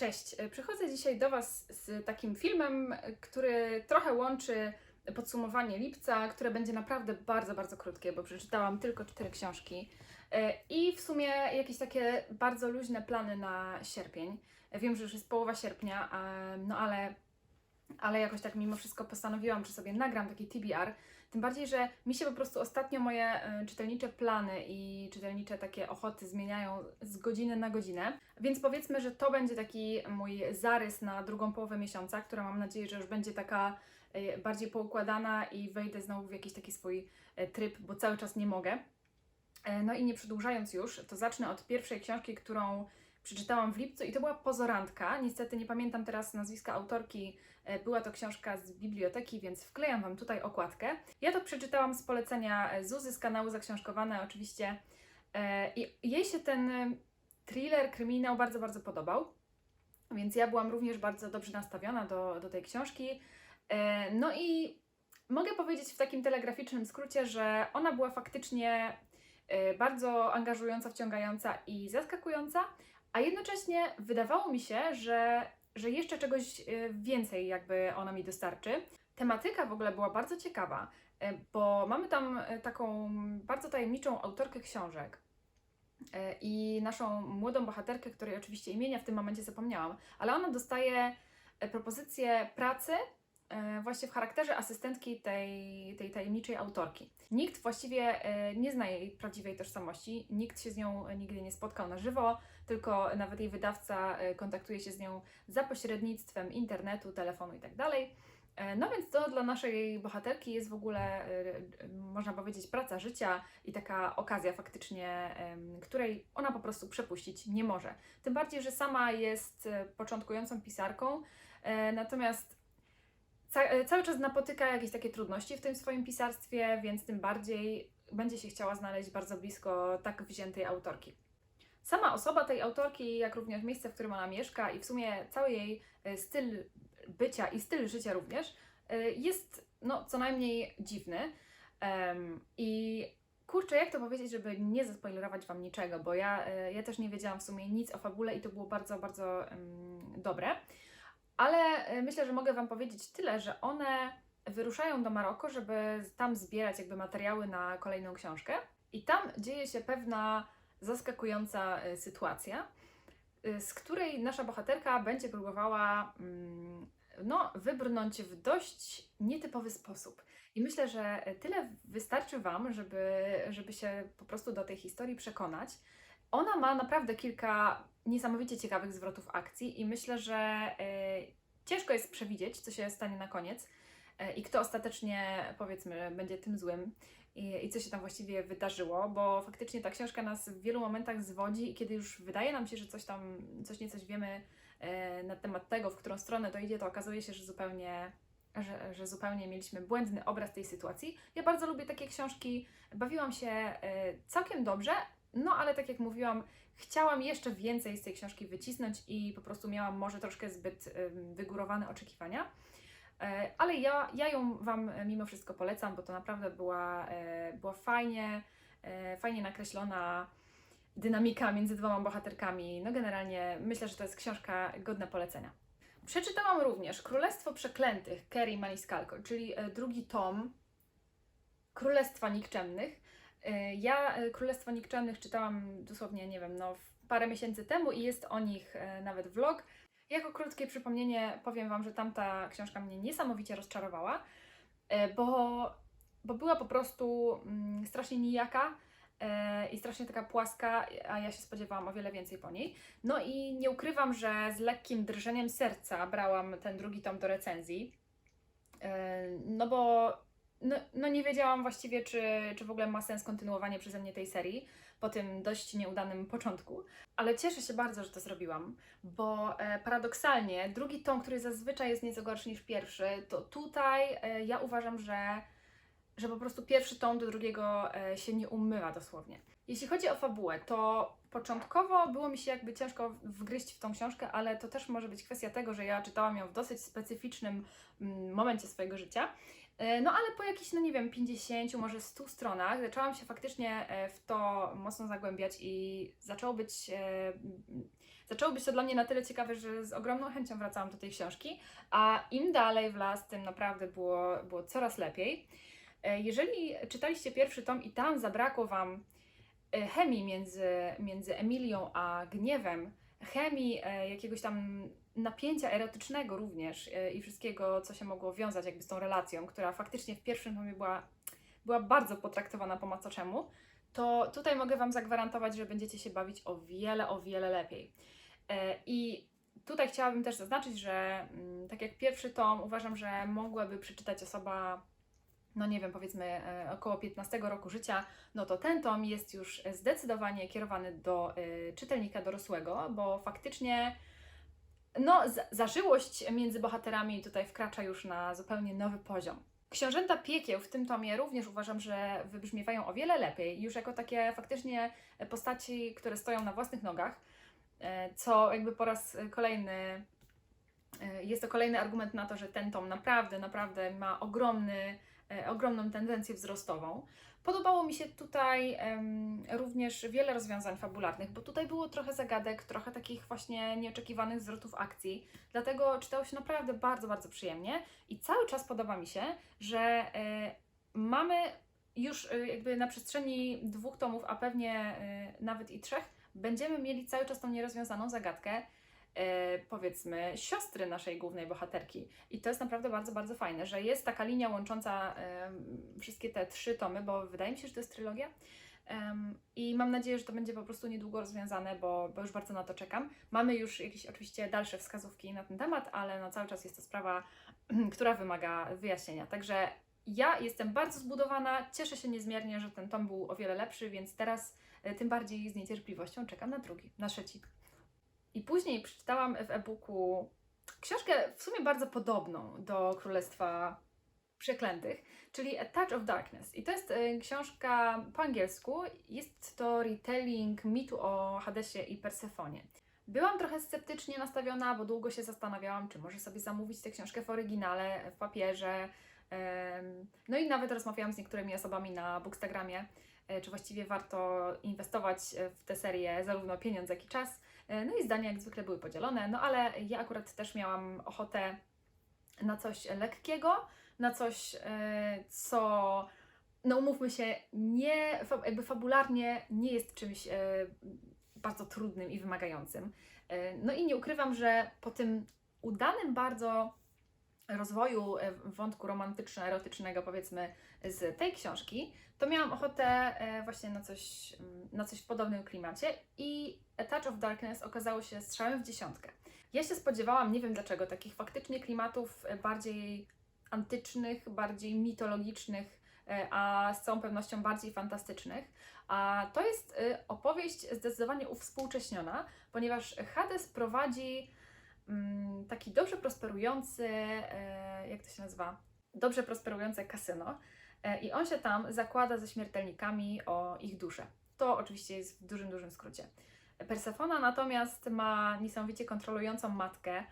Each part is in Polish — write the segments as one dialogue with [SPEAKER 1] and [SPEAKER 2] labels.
[SPEAKER 1] Cześć, E, przychodzę dzisiaj do Was z takim filmem, który trochę łączy podsumowanie lipca, które będzie naprawdę bardzo, bardzo krótkie, bo przeczytałam tylko cztery książki E, i w sumie jakieś takie bardzo luźne plany na sierpień. Wiem, że już jest połowa sierpnia, no ale, ale jakoś tak mimo wszystko postanowiłam, że sobie nagram taki TBR. Tym bardziej, że mi się po prostu ostatnio moje e, czytelnicze plany i czytelnicze takie ochoty zmieniają z godziny na godzinę. Więc powiedzmy, że to będzie taki mój zarys na drugą połowę miesiąca, która mam nadzieję, że już będzie taka e, bardziej poukładana i wejdę znowu w jakiś taki swój e, tryb, bo cały czas nie mogę. E, No i nie przedłużając już, to zacznę od pierwszej książki, którą przeczytałam w lipcu i to była Pozorandka. Niestety nie pamiętam teraz nazwiska autorki. E, Była to książka z biblioteki, więc wklejam Wam tutaj okładkę. Ja to przeczytałam z polecenia e, Zuzy z kanału Zaksiążkowane oczywiście. E, I jej się ten thriller, kryminał bardzo, bardzo podobał. Więc ja byłam również bardzo dobrze nastawiona do, do tej książki. No i mogę powiedzieć w takim telegraficznym skrócie, że ona była faktycznie bardzo angażująca, wciągająca i zaskakująca, a jednocześnie wydawało mi się, że, że jeszcze czegoś e, więcej jakby ona mi dostarczy. Tematyka w ogóle była bardzo ciekawa, e, bo mamy tam e, taką bardzo tajemniczą autorkę książek. I naszą młodą bohaterkę, której oczywiście imienia w tym momencie zapomniałam, ale ona dostaje propozycję pracy właśnie w charakterze asystentki tej, tej tajemniczej autorki. Nikt właściwie e, nie zna jej prawdziwej tożsamości, nikt się z nią nigdy nie spotkał na żywo, tylko nawet jej wydawca e, kontaktuje się z nią za pośrednictwem internetu, telefonu itd. E, No więc to dla naszej bohaterki jest w ogóle, e, e, można powiedzieć, praca życia i taka okazja faktycznie, której ona po prostu przepuścić nie może. Tym bardziej, że sama jest e, początkującą pisarką, e, natomiast e, cały czas napotyka jakieś takie trudności w tym swoim pisarstwie, więc tym bardziej będzie się chciała znaleźć bardzo blisko tak wziętej autorki. Sama osoba tej autorki, jak również miejsce, w którym ona mieszka i w sumie cały jej e, styl bycia i styl życia również e, jest no, co najmniej dziwny. Em, I kurczę, jak to powiedzieć, żeby nie zaspoilerować Wam niczego, bo ja, e, ja też nie wiedziałam w sumie nic o fabule i to było bardzo, bardzo em, dobre. Ale e, myślę, że mogę Wam powiedzieć tyle, że one wyruszają do Maroko, żeby tam zbierać jakby materiały na kolejną książkę. I tam dzieje się pewna zaskakująca e, sytuacja, e, z której nasza bohaterka będzie próbowała mm, no, wybrnąć w dość nietypowy sposób. I myślę, że tyle wystarczy Wam, żeby, żeby się po prostu do tej historii przekonać. Ona ma naprawdę kilka niesamowicie ciekawych zwrotów akcji i myślę, że e, ciężko jest przewidzieć, co się stanie na koniec e, i kto ostatecznie, powiedzmy, będzie tym złym i, i co się tam właściwie wydarzyło, bo faktycznie ta książka nas w wielu momentach zwodzi i kiedy już wydaje nam się, że coś tam, coś niecoś wiemy e, na temat tego, w którą stronę to idzie, to okazuje się, że zupełnie że, że zupełnie mieliśmy błędny obraz tej sytuacji. Ja bardzo lubię takie książki, bawiłam się całkiem dobrze, no ale tak jak mówiłam, chciałam jeszcze więcej z tej książki wycisnąć i po prostu miałam może troszkę zbyt wygórowane oczekiwania. E, Ale ja, ja ją Wam mimo wszystko polecam, bo to naprawdę była, e, była fajnie, e, fajnie nakreślona dynamika między dwoma bohaterkami. No generalnie myślę, że to jest książka godna polecenia. Przeczytałam również Królestwo Przeklętych Kerry Maniscalco, czyli e, drugi tom Królestwa Nikczemnych. E, Ja e, Królestwo Nikczemnych czytałam dosłownie, nie wiem, no parę miesięcy temu i jest o nich e, nawet vlog. Jako krótkie przypomnienie powiem Wam, że tamta książka mnie niesamowicie rozczarowała, bo, bo była po prostu mm, strasznie nijaka i strasznie taka płaska, a ja się spodziewałam o wiele więcej po niej. No i nie ukrywam, że z lekkim drżeniem serca brałam ten drugi tom do recenzji, no bo no, no nie wiedziałam właściwie, czy, czy w ogóle ma sens kontynuowanie przeze mnie tej serii po tym dość nieudanym początku. Ale cieszę się bardzo, że to zrobiłam, bo e, paradoksalnie drugi tom, który zazwyczaj jest nieco gorszy niż pierwszy, to tutaj e, ja uważam, że, że po prostu pierwszy tom do drugiego e, się nie umywa dosłownie. Jeśli chodzi o fabułę, to początkowo było mi się jakby ciężko wgryźć w tą książkę, ale to też może być kwestia tego, że ja czytałam ją w dosyć specyficznym mm, momencie swojego życia. E, No ale po jakichś, no nie wiem, 50, może 100 stronach zaczęłam się faktycznie e, w to mocno zagłębiać i zaczęło być, e, zaczęło być to dla mnie na tyle ciekawe, że z ogromną chęcią wracałam do tej książki, a im dalej w las, tym naprawdę było, było coraz lepiej. Jeżeli czytaliście pierwszy tom i tam zabrakło Wam chemii między, między Emilią a Gniewem, chemii e, jakiegoś tam napięcia erotycznego również e, i wszystkiego, co się mogło wiązać jakby z tą relacją, która faktycznie w pierwszym tomie była, była bardzo potraktowana po macoczemu, to tutaj mogę Wam zagwarantować, że będziecie się bawić o wiele, o wiele lepiej. E, I tutaj chciałabym też zaznaczyć, że mm, tak jak pierwszy tom uważam, że mogłaby przeczytać osoba, no nie wiem, powiedzmy e, około 15 roku życia, no to ten tom jest już zdecydowanie kierowany do e, czytelnika dorosłego, bo faktycznie no, za- zażyłość między bohaterami tutaj wkracza już na zupełnie nowy poziom. Książęta piekieł w tym tomie również uważam, że wybrzmiewają o wiele lepiej, już jako takie faktycznie postaci, które stoją na własnych nogach, e, co jakby po raz kolejny jest to kolejny argument na to, że ten tom naprawdę, naprawdę ma ogromny, ogromną tendencję wzrostową. Podobało mi się tutaj em, również wiele rozwiązań fabularnych, bo tutaj było trochę zagadek, trochę takich właśnie nieoczekiwanych zwrotów akcji, dlatego czytało się naprawdę bardzo, bardzo przyjemnie i cały czas podoba mi się, że e, mamy już e, jakby na przestrzeni dwóch tomów, a pewnie e, nawet i trzech, będziemy mieli cały czas tą nierozwiązaną zagadkę, e, powiedzmy, siostry naszej głównej bohaterki. I to jest naprawdę bardzo, bardzo fajne, że jest taka linia łącząca wszystkie te trzy tomy, bo wydaje mi się, że to jest trylogia. I mam nadzieję, że to będzie po prostu niedługo rozwiązane, bo, bo już bardzo na to czekam. Mamy już jakieś oczywiście dalsze wskazówki na ten temat, ale no cały czas jest to sprawa, która wymaga wyjaśnienia. Także ja jestem bardzo zbudowana, cieszę się niezmiernie, że ten tom był o wiele lepszy, więc teraz e, tym bardziej z niecierpliwością czekam na drugi, na trzeci. I później przeczytałam w e-booku książkę w sumie bardzo podobną do Królestwa Przeklętych, czyli A Touch of Darkness. I to jest e, książka po angielsku, jest to retelling mitu o Hadesie i Persefonie. Byłam trochę sceptycznie nastawiona, bo długo się zastanawiałam, czy może sobie zamówić tę książkę w oryginale, w papierze. No i nawet rozmawiałam z niektórymi osobami na Bookstagramie, e, czy właściwie warto inwestować w tę serię zarówno pieniądz, jak i czas. E, No i zdania jak zwykle były podzielone, no ale ja akurat też miałam ochotę na coś lekkiego, na coś, e, co, no umówmy się, nie, jakby fabularnie nie jest czymś e, bardzo trudnym i wymagającym. No i nie ukrywam, że po tym udanym bardzo rozwoju e, wątku romantyczno-erotycznego, powiedzmy, z tej książki, to miałam ochotę e, właśnie na coś, mm, na coś w podobnym klimacie i A Touch of Darkness okazało się strzałem w dziesiątkę. Ja się spodziewałam, nie wiem dlaczego, takich faktycznie klimatów e, bardziej antycznych, bardziej mitologicznych, a z całą pewnością bardziej fantastycznych. A to jest opowieść zdecydowanie uwspółcześniona, ponieważ Hades prowadzi taki dobrze prosperujący, e, jak to się nazywa? Dobrze prosperujące kasyno. E, I on się tam zakłada ze śmiertelnikami o ich duszę. To oczywiście jest w dużym, dużym skrócie. Persefona natomiast ma niesamowicie kontrolującą matkę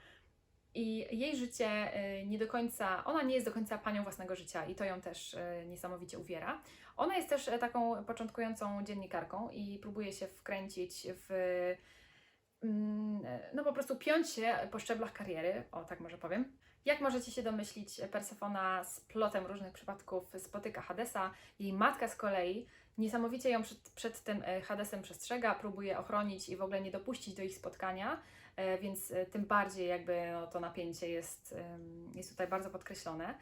[SPEAKER 1] i jej życie y, nie do końca, ona nie jest do końca panią własnego życia i to ją też niesamowicie uwiera. Ona jest też e, taką początkującą dziennikarką i próbuje się wkręcić w mm, e, no po prostu piąć się po szczeblach kariery, o tak może powiem. Jak możecie się domyślić, Persefona z plotem różnych przypadków spotyka Hadesa. Jej matka z kolei niesamowicie ją przed, przed tym e, Hadesem przestrzega, próbuje ochronić i w ogóle nie dopuścić do ich spotkania, e, więc e, tym bardziej jakby no, to napięcie jest, jest tutaj bardzo podkreślone.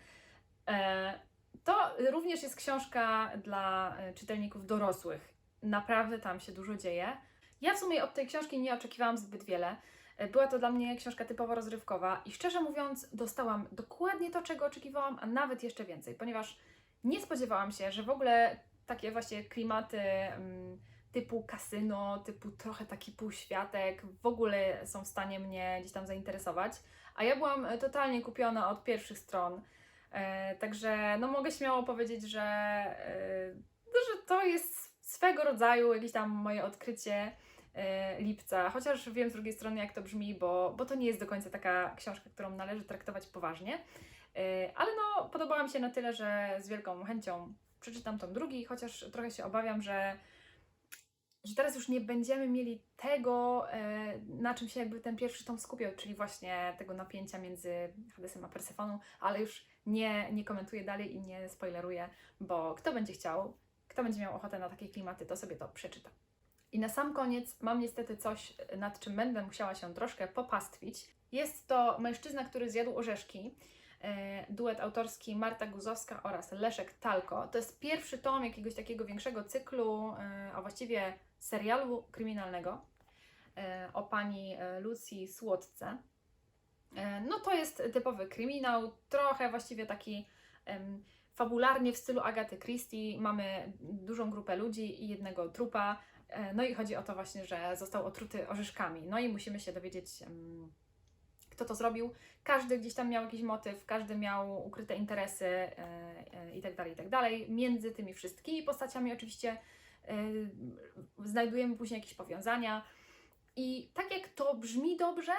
[SPEAKER 1] E, To również jest książka dla e, czytelników dorosłych. Naprawdę tam się dużo dzieje. Ja w sumie od tej książki nie oczekiwałam zbyt wiele. E, Była to dla mnie książka typowo rozrywkowa i szczerze mówiąc, dostałam dokładnie to, czego oczekiwałam, a nawet jeszcze więcej, ponieważ nie spodziewałam się, że w ogóle takie właśnie klimaty mm, typu kasyno, typu trochę taki półświatek w ogóle są w stanie mnie gdzieś tam zainteresować. A ja byłam e, totalnie kupiona od pierwszych stron. E, także no mogę śmiało powiedzieć, że, że to jest swego rodzaju jakieś tam moje odkrycie lipca, chociaż wiem z drugiej strony jak to brzmi, bo, bo to nie jest do końca taka książka, którą należy traktować poważnie. E, Ale no, podobała mi się na tyle, że z wielką chęcią przeczytam tom drugi, chociaż trochę się obawiam, że, że teraz już nie będziemy mieli tego, e, na czym się jakby ten pierwszy tom skupiał, czyli właśnie tego napięcia między Hadesem a Persefoną, ale już nie, nie komentuję dalej i nie spoileruję, bo kto będzie chciał, kto będzie miał ochotę na takie klimaty, to sobie to przeczyta. I na sam koniec mam niestety coś, nad czym będę musiała się troszkę popastwić. Jest to mężczyzna, który zjadł orzeszki. E, duet autorski Marta Guzowska oraz Leszek Talko. To jest pierwszy tom jakiegoś takiego większego cyklu, e, a właściwie serialu kryminalnego e, o pani e, Lucji Słodce. E, No to jest typowy kryminał, trochę właściwie taki fabularnie w stylu Agaty Christie. Mamy dużą grupę ludzi i jednego trupa. E, No i chodzi o to właśnie, że został otruty orzeszkami. No i musimy się dowiedzieć, kto to zrobił. Każdy gdzieś tam miał jakiś motyw, każdy miał ukryte interesy e, e, i tak tak. Między tymi wszystkimi postaciami oczywiście znajdujemy później jakieś powiązania. I tak jak to brzmi dobrze,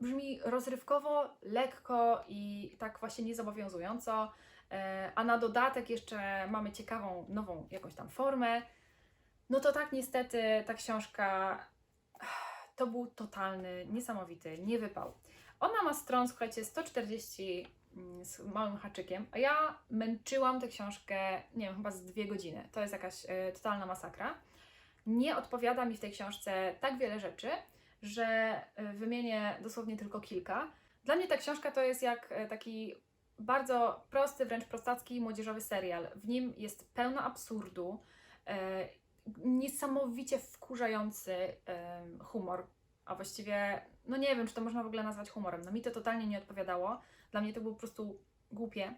[SPEAKER 1] brzmi rozrywkowo, lekko i tak właśnie niezobowiązująco, a na dodatek jeszcze mamy ciekawą, nową jakąś tam formę, no to tak niestety ta książka to był totalny, niesamowity niewypał. Ona ma stron, słuchajcie, 140 mm, z małym haczykiem, a ja męczyłam tę książkę, nie wiem, chyba z dwie godziny. To jest jakaś e, totalna masakra. Nie odpowiada mi w tej książce tak wiele rzeczy, że e, wymienię dosłownie tylko kilka. Dla mnie ta książka to jest jak e, taki bardzo prosty, wręcz prostacki młodzieżowy serial. W nim jest pełno absurdu, e, niesamowicie wkurzający humor, a właściwie, no nie wiem, czy to można w ogóle nazwać humorem. No mi to totalnie nie odpowiadało. Dla mnie to było po prostu głupie.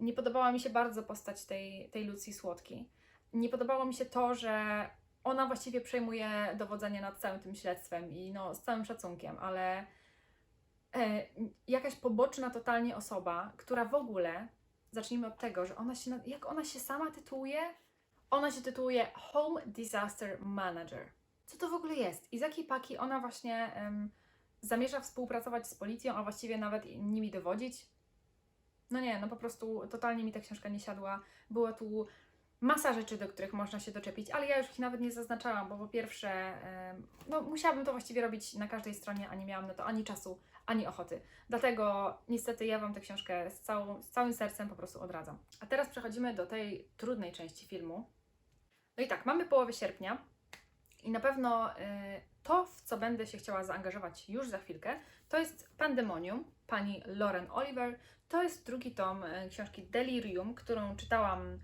[SPEAKER 1] Nie podobała mi się bardzo postać tej, tej Lucji Słodki. Nie podobało mi się to, że ona właściwie przejmuje dowodzenie nad całym tym śledztwem i no z całym szacunkiem, ale e, jakaś poboczna totalnie osoba, która w ogóle, zacznijmy od tego, że ona się, jak ona się sama tytułuje? Ona się tytułuje Home Disaster Manager. Co to w ogóle jest? I z jakiej paki ona właśnie em, zamierza współpracować z policją, a właściwie nawet nimi dowodzić? No nie, no po prostu totalnie mi ta książka nie siadła. Była tu masa rzeczy, do których można się doczepić, ale ja już ich nawet nie zaznaczałam, bo po pierwsze, no musiałabym to właściwie robić na każdej stronie, a nie miałam na to ani czasu, ani ochoty. Dlatego niestety ja Wam tę książkę z, całą, z całym sercem po prostu odradzam. A teraz przechodzimy do tej trudnej części filmu. No i tak, mamy połowę sierpnia i na pewno y, to, w co będę się chciała zaangażować już za chwilkę, to jest Pandemonium pani Lauren Oliver. To jest drugi tom y, książki Delirium, którą czytałam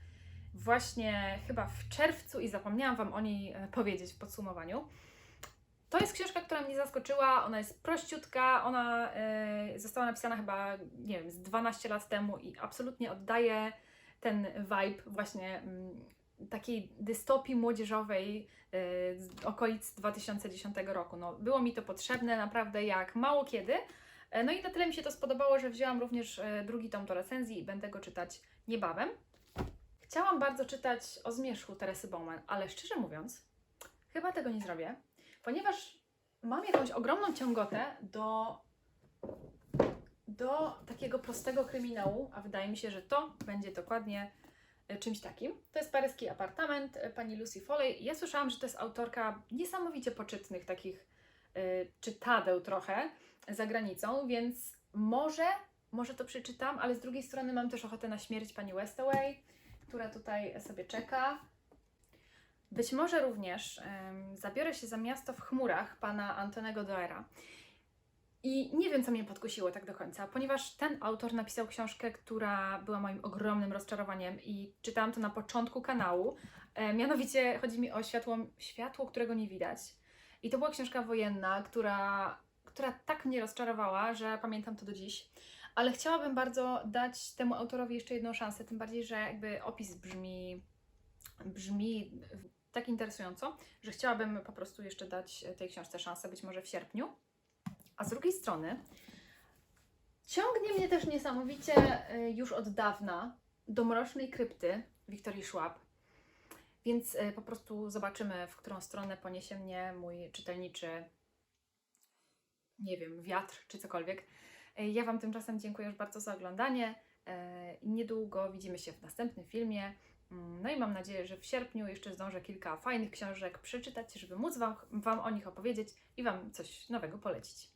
[SPEAKER 1] właśnie chyba w czerwcu i zapomniałam Wam o niej e, powiedzieć w podsumowaniu. To jest książka, która mnie zaskoczyła, ona jest prościutka, ona została napisana chyba, nie wiem, z 12 lat temu i absolutnie oddaje ten vibe właśnie mm, takiej dystopii młodzieżowej e, z okolic 2010 roku. No, było mi to potrzebne naprawdę jak mało kiedy. E, No i na tyle mi się to spodobało, że wzięłam również e, drugi tom do recenzji i będę go czytać niebawem. Chciałam bardzo czytać o zmierzchu Teresy Bowman, ale szczerze mówiąc, chyba tego nie zrobię, ponieważ mam jakąś ogromną ciągotę do, do takiego prostego kryminału, a wydaje mi się, że to będzie dokładnie czymś takim. To jest paryski apartament e, pani Lucy Foley. Ja słyszałam, że to jest autorka niesamowicie poczytnych takich y, czytadeł trochę za granicą, więc może, może to przeczytam, ale z drugiej strony mam też ochotę na śmierć pani Westaway, która tutaj sobie czeka. Być może również zabiorę się za miasto w chmurach pana Antonego Doera. I nie wiem, co mnie podkusiło tak do końca, ponieważ ten autor napisał książkę, która była moim ogromnym rozczarowaniem i czytałam to na początku kanału. E, mianowicie chodzi mi o światło, światło, którego nie widać. I to była książka wojenna, która, która tak mnie rozczarowała, że pamiętam to do dziś. Ale chciałabym bardzo dać temu autorowi jeszcze jedną szansę, tym bardziej, że jakby opis brzmi, brzmi tak interesująco, że chciałabym po prostu jeszcze dać tej książce szansę, być może w sierpniu. A z drugiej strony ciągnie mnie też niesamowicie y, już od dawna do Mrocznej Krypty Wiktorii Szłap. Więc y, po prostu zobaczymy, w którą stronę poniesie mnie mój czytelniczy, nie wiem, wiatr czy cokolwiek. Y, Ja Wam tymczasem dziękuję już bardzo za oglądanie. Niedługo widzimy się w następnym filmie. Mm, No i mam nadzieję, że w sierpniu jeszcze zdążę kilka fajnych książek przeczytać, żeby móc wam o nich opowiedzieć i Wam coś nowego polecić.